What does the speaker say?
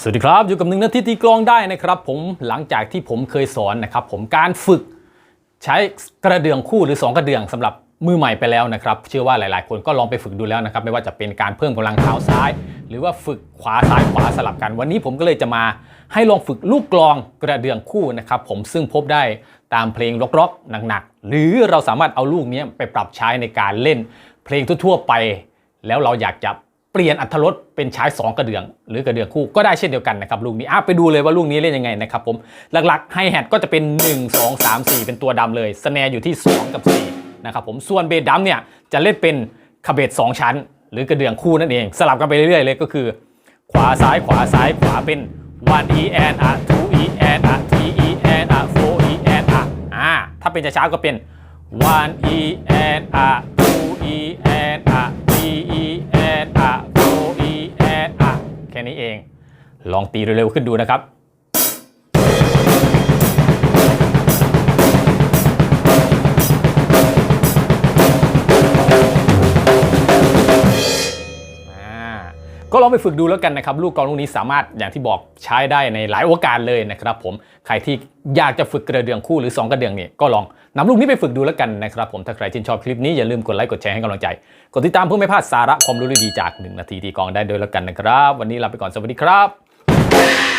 สวัสดีครับ อยู่กับหนึ่งนาทีตีกลองได้นะครับผมหลังจากที่ผมเคยสอนนะครับผมการฝึกใช้กระเดื่องคู่หรือ 2 กระเดื่องสำหรับมือใหม่ไปแล้วนะครับเชื่อว่าหลายๆ คนก็ลองไปฝึกดูแล้วนะครับไม่ว่าจะเป็นการเพิ่มกำลังเท้าซ้าย หรือว่าฝึกขวาซ้ายขวาสลับกัน วันนี้ผมก็เลยจะมาให้ลองฝึกลูกกลองกระเดื่องคู่นะครับผมซึ่งพบได้ตามเพลงร็อกๆหนักๆหรือเราสามารถเอาลูกนี้ไปปรับใช้ในการเล่นเพลงทั่วๆไป แล้วเราอยากจะ เปลี่ยนอัธรสเป็นใช้2กระเดื่อง หรือกระเดื่องคู่ก็ได้เช่นเดียวกันนะครับลูกนี้อะไปดูเลยว่าลูกนี้เล่นยังไงนะครับผมหลักๆไฮแฮทก็จะเป็น 1 2 3 4 เป็นตัวดำเลยสแนร์อยู่ที่ 2 กับ4นะครับผมส่วนเบสดำเนี่ยจะเล่นเป็นคาเบส2ชั้น หรือกระเดื่องคู่นั่นเอง สลับกันไปเรื่อยๆเลยก็คือ ขวาซ้ายขวาซ้ายขวาเป็น one e and a two e and a three e and a four e and a อ่าถ้าเป็นช้าๆก็เป็น one e and a two e and a นี้เอง ลองตีเร็วๆขึ้นดูนะครับ ก็ลองไปฝึกดูแล้วกันนะครับ ลูกกองลูกนี้สามารถอย่างที่บอกใช้ได้ในหลายโอกาสเลยนะครับผมใครที่อยากจะฝึกกระเดื่องคู่หรือ 2 กระเดื่องเนี่ยก็ลองนำลูกนี้ไปฝึกดูแล้วกันนะครับผมถ้าใครชื่นชอบคลิปนี้อย่าลืมกดไลค์กดแชร์ให้กำลังใจ กดติดตามเพื่อไม่พลาดสาระความรู้ดีๆจาก 1 นาทีที่กองได้โดยแล้วกันนะครับ วันนี้ลาไปก่อนสวัสดีครับ